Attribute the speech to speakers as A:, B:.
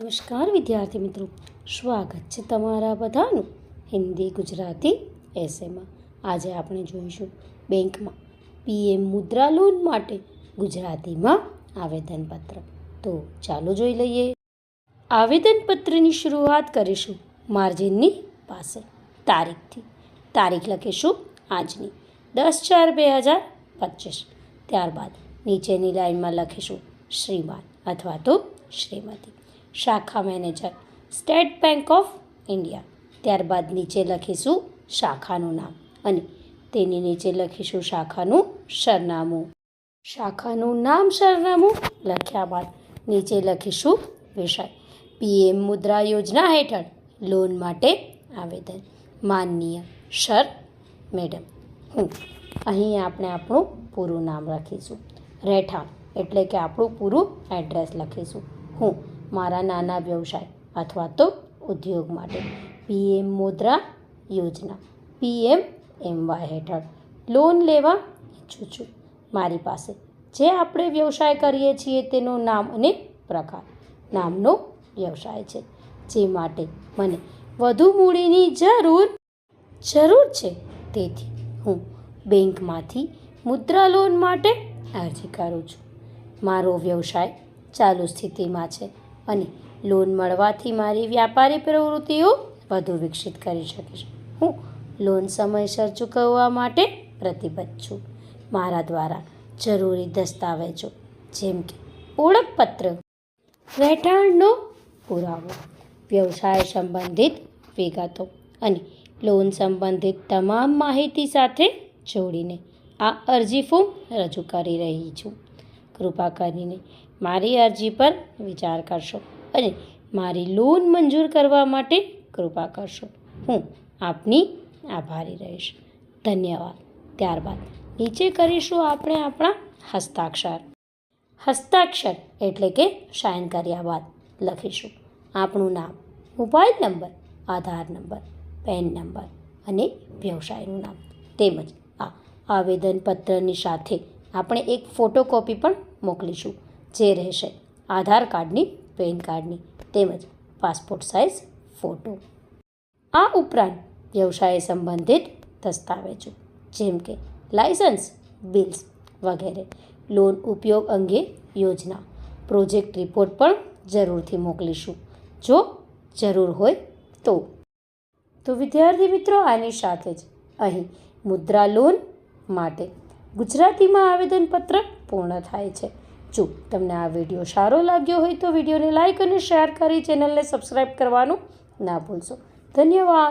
A: નમસ્કાર, વિદ્યાર્થી મિત્રો. સ્વાગત છે તમારા બધાનું હિન્દી ગુજરાતી એસેમાં આજે આપણે જોઈશું બેંકમાં પીએમ મુદ્રા લોન માટે ગુજરાતીમાં આવેદનપત્ર. તો ચાલો જોઈ લઈએ. આવેદનપત્રની શરૂઆત કરીશું માર્જિનની પાસે. તારીખથી. તારીખ લખીશું આજની. દસ ચાર બે હજાર પચીસ. ત્યારબાદ નીચેની લાઇનમાં લખીશું શ્રીમાન અથવા તો શ્રીમતી. શાખા manager, State Bank of India. ત્યારબાદ નીચે લખીશું શાખાનું નામ અને તેની નીચે લખીશું શાખાનું સરનામું. શાખાનું નામ, સરનામું લખ્યા બાદ નીચે લખીશું વિષય. પીએમ મુદ્રા યોજના હેઠળ લોન માટે આવેદન. માનનીય સર, મેડમ, હું અહીં આપણે આપણું પૂરું નામ લખીશું. રહેઠાણ, એટલે કે આપણું પૂરું એડ્રેસ લખીશું. હું મારા નાના વ્યવસાય અથવા તો ઉદ્યોગ માટે. પીએમ મુદ્રા યોજના. પીએમ એમવાય હેઠળ લોન લેવા ઈચ્છું છું. મારી પાસે જે આપણે વ્યવસાય કરીએ છીએ તેનું નામ અને પ્રકાર. નામનો વ્યવસાય છે, જે માટે મને વધુ મૂડીની જરૂર જરૂર છે. તેથી હું બેંકમાંથી મુદ્રા લોન માટે અરજી કરું છું. મારો વ્યવસાય ચાલુ સ્થિતિમાં છે. અને લોન મળવાથી મારી વ્યાપારી પ્રવૃત્તિઓ વધુ વિકસિત કરી શકીશ હું લોન સમયસર ચૂકવવા માટે પ્રતિબદ્ધ છું. મારા દ્વારા જરૂરી દસ્તાવેજો, જેમ કે ઓળખપત્ર રહેઠાણનો પુરાવો, વ્યવસાય સંબંધિત વિગતો અને લોન સંબંધિત તમામ માહિતી સાથે જોડીને આ અરજી ફોર્મ રજૂ કરી રહી છું. કૃપા કરીને મારી અરજી પર વિચાર કરશો અને મારી લોન મંજૂર કરવા માટે કૃપા કરશો. હું આપની આભારી રહીશ. ધન્યવાદ. ત્યારબાદ નીચે કરીશું આપણે આપણા હસ્તાક્ષર. હસ્તાક્ષર એટલે કે સાઇન કર્યા બાદ લખીશું. આપણું નામ, mobile number, Aadhaar number, PAN number અને વ્યવસાયનું નામ. તેમજ આ આવેદનપત્રની સાથે આપણે એક ફોટોકોપી પણ મોકલીશું. જે રહેશે. આધાર કાર્ડની, પેન કાર્ડની તેમજ પાસપોર્ટ સાઇઝ, ફોટો. આ ઉપરાંત વ્યવસાય સંબંધિત દસ્તાવેજો, જેમ કે લાયસન્સ બિલ્સ વગેરે. લોન ઉપયોગ અંગે યોજના, પ્રોજેક્ટ રિપોર્ટ પણ જરૂરથી મોકલીશું. જો જરૂર હોય તો. તો વિદ્યાર્થી મિત્રો, આની સાથે જ અહીં મુદ્રા લોન માટે ગુજરાતીમાં આવેદનપત્ર પૂર્ણ થાય છે. જો તમને આ વીડિયો સારો લાગ્યો હોય તો વિડીયોને લાઇક અને શેર કરી ચેનલને સબસ્ક્રાઈબ કરવાનું ના ભૂલશો. ધન્યવાદ.